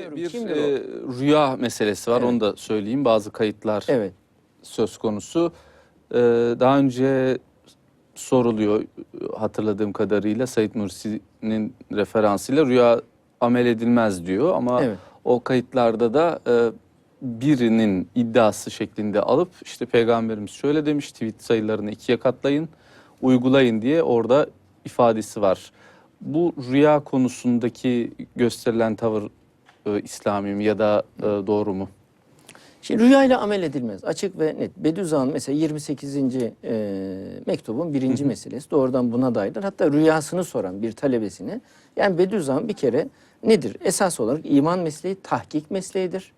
bilmiyorum. bir Kimdir e, rüya meselesi var. Evet. Onu da söyleyeyim. Bazı kayıtlar Evet. söz konusu. Ee, daha önce soruluyor hatırladığım kadarıyla Said Nursi'nin referansıyla rüya amel edilmez diyor ama Evet. o kayıtlarda da e, birinin iddiası şeklinde alıp işte peygamberimiz şöyle demiş tweet sayılarını ikiye katlayın uygulayın diye orada ifadesi var. Bu rüya konusundaki gösterilen tavır e, İslami mi ya da e, doğru mu? Şimdi rüyayla amel edilmez. Açık ve net. Bediüzzaman mesela 28. E, mektubun birinci meselesi doğrudan buna dairdir. Hatta rüyasını soran bir talebesine yani Bediüzzaman bir kere nedir? Esas olarak iman mesleği tahkik mesleğidir.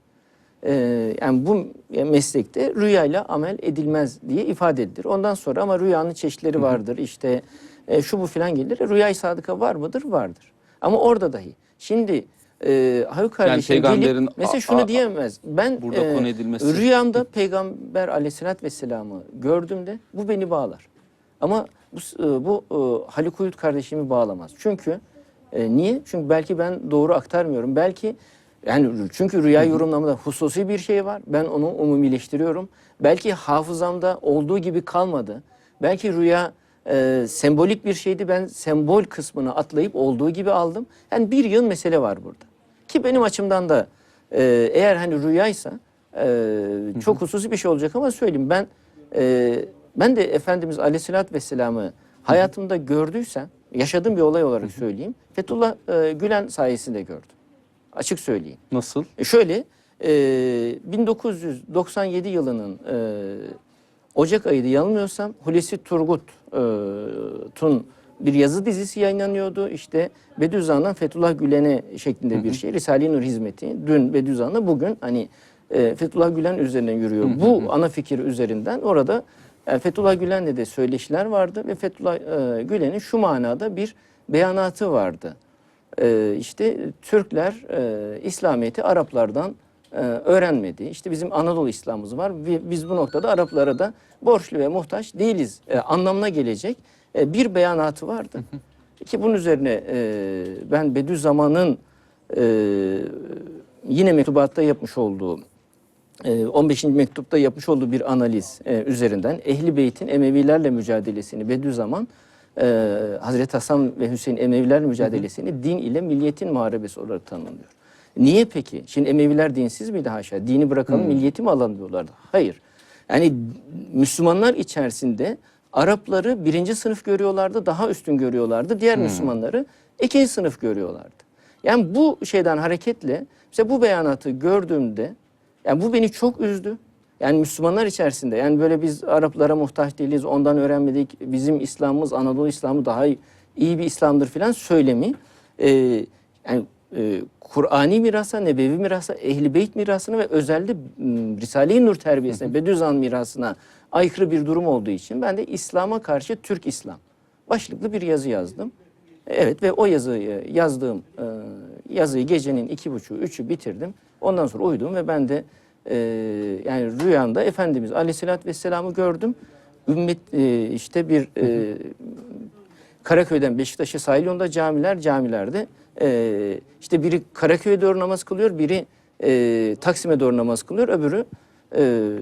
E, yani bu meslekte rüyayla amel edilmez diye ifade edilir. Ondan sonra ama rüyanın çeşitleri vardır. İşte e, şu bu filan gelir. Rüyayı sadıka var mıdır? Vardır. Ama orada dahi. Şimdi e, Haluk kardeşim peygamberin gelip mesela a- şunu a- diyemez. Ben Burada e, konu edilmesi- rüyamda peygamber aleyhissalatü vesselam'ı gördüğümde bu beni bağlar. Ama bu, e, bu e, Haluk Uyut kardeşimi bağlamaz. Çünkü e, niye? Çünkü belki ben doğru aktarmıyorum. Belki yani çünkü rüya yorumlamada hususi bir şey var. Ben onu umumileştiriyorum. Belki hafızamda olduğu gibi kalmadı. Belki rüya e, sembolik bir şeydi. Ben sembol kısmını atlayıp olduğu gibi aldım. Yani bir yıl mesele var burada. Ki benim açımdan da e, eğer hani rüyaysa e, çok hususi bir şey olacak ama söyleyeyim ben e, ben de Efendimiz Aleyhisselatü Vesselam'ı hayatımda gördüysem yaşadığım bir olay olarak söyleyeyim. Fethullah e, Gülen sayesinde gördüm. Açık söyleyeyim. Nasıl? E şöyle, e, 1997 yılının e, Ocak ayıydı yanılmıyorsam Hulusi Turgut'un bir yazı dizisi yayınlanıyordu. İşte Bediüzzaman'dan Fethullah Gülen'e şeklinde bir şey. Risale-i Nur hizmeti. Dün Bediüzzaman'la bugün hani e, Fethullah Gülen üzerinden yürüyor. Bu ana fikir üzerinden orada yani Fethullah Gülen'le de söyleşiler vardı ve Fethullah e, Gülen'in şu manada bir beyanatı vardı. Ee, işte Türkler e, İslamiyet'i Araplardan e, öğrenmedi. İşte bizim Anadolu İslam'ımız var. ve Biz bu noktada Araplara da borçlu ve muhtaç değiliz e, anlamına gelecek e, bir beyanatı vardı. Ki bunun üzerine e, ben Bediüzzaman'ın e, yine mektubatta yapmış olduğu e, 15. mektupta yapmış olduğu bir analiz üzerinden Ehli Beyt'in Emevilerle mücadelesini Bediüzzaman Hazreti Hasan ve Hüseyin Emevilerle mücadelesini din ile milliyetin muharebesi olarak tanımlıyor. Niye peki? Şimdi Emeviler dinsiz miydi haşa? Dini bırakalım milliyeti mi alalım diyorlardı. Hayır. Yani Müslümanlar içerisinde Arapları birinci sınıf görüyorlardı, daha üstün görüyorlardı. Diğer Müslümanları ikinci sınıf görüyorlardı. Yani bu şeyden hareketle işte bu beyanatı gördüğümde yani bu beni çok üzdü. Yani Müslümanlar içerisinde yani böyle biz Araplara muhtaç değiliz, ondan öğrenmedik, bizim İslam'ımız Anadolu İslam'ı daha iyi bir İslam'dır filan söylemi e, yani e, Kur'ani mirasa, nebevi mirasa, ehli beyt mirasına ve özellikle Risale-i Nur terbiyesine, Bediüzzaman mirasına aykırı bir durum olduğu için ben de İslam'a karşı Türk İslam başlıklı bir yazı yazdım. Evet ve o yazıyı yazdığım e, yazıyı gecenin iki buçuğu, üçü bitirdim. Ondan sonra uyudum ve ben de e, yani rüyamda Efendimiz Aleyhisselatü Vesselam'ı gördüm. Ümmet e, işte bir e, Karaköy'den Beşiktaş'a sahil yolunda camiler camilerde e, işte biri Karaköy'e doğru namaz kılıyor, biri e, Taksim'e doğru namaz kılıyor, öbürü e,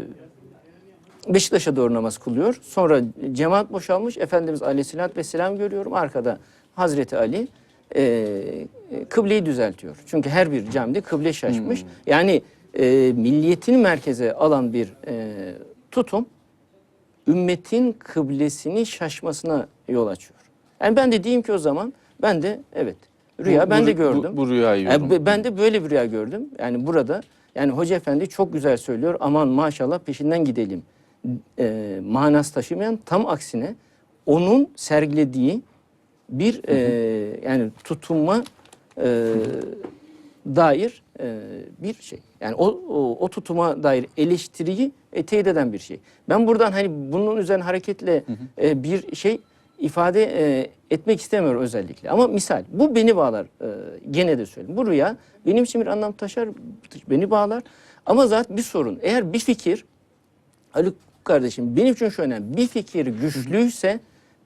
Beşiktaş'a doğru namaz kılıyor. Sonra cemaat boşalmış. Efendimiz Aleyhisselatü Vesselam görüyorum. Arkada Hazreti Ali e, kıbleyi düzeltiyor. Çünkü her bir camide kıble şaşmış. Yani e, milliyetini merkeze alan bir e, tutum ümmetin kıblesini şaşmasına yol açıyor. Yani ben de diyeyim ki o zaman ben de evet rüya Bu- ben bu- de gördüm. Bu, bu rüyayı Yani yorum. be- ben de böyle bir rüya gördüm. Yani burada yani Hoca Efendi çok güzel söylüyor. Aman maşallah peşinden gidelim. E, manası taşımayan tam aksine onun sergilediği bir e, yani tutunma e, dair e, bir şey. Yani o, o, o tutuma dair eleştiriyi e, teyit eden bir şey. Ben buradan hani bunun üzerine hareketle e, bir şey ifade e, etmek istemiyorum özellikle. Ama misal bu beni bağlar. E, gene de söyleyeyim. Bu rüya benim için bir anlam taşır, beni bağlar. Ama zaten bir sorun. Eğer bir fikir Haluk kardeşim benim için şu önemli. Bir fikir güçlüyse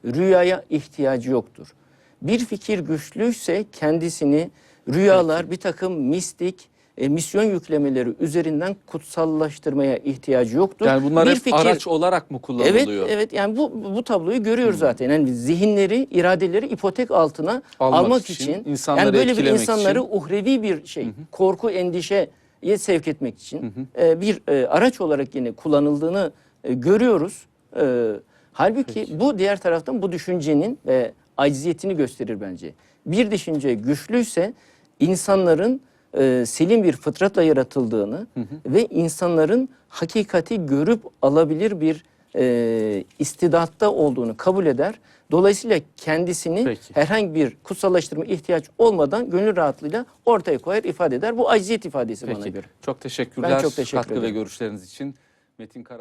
rüyaya ihtiyacı yoktur. Bir fikir güçlüyse kendisini rüyalar, bir takım mistik e, misyon yüklemeleri üzerinden kutsallaştırmaya ihtiyacı yoktur. Yani bunlar Bir hep fikir- araç olarak mı kullanılıyor? Evet, evet. Yani bu bu tabloyu görüyoruz zaten. Yani zihinleri, iradeleri ipotek altına Almak almak, için, için, insanları yani böyle bir insanları için. uhrevi bir şey, korku, endişeye sevk etmek için e, bir e, araç olarak yine kullanıldığını e, görüyoruz. E, halbuki bu diğer taraftan bu düşüncenin e, acziyetini gösterir bence. Bir düşünce güçlüyse insanların e, selim bir fıtratla yaratıldığını ve insanların hakikati görüp alabilir bir e, istidatta olduğunu kabul eder. Dolayısıyla kendisini Peki. herhangi bir kutsallaştırma ihtiyaç olmadan gönül rahatlığıyla ortaya koyar, ifade eder. Bu acziyet ifadesi bana Peki. göre. Çok teşekkürler Ben çok teşekkür katkı ve ederim. görüşleriniz için. Metin Kara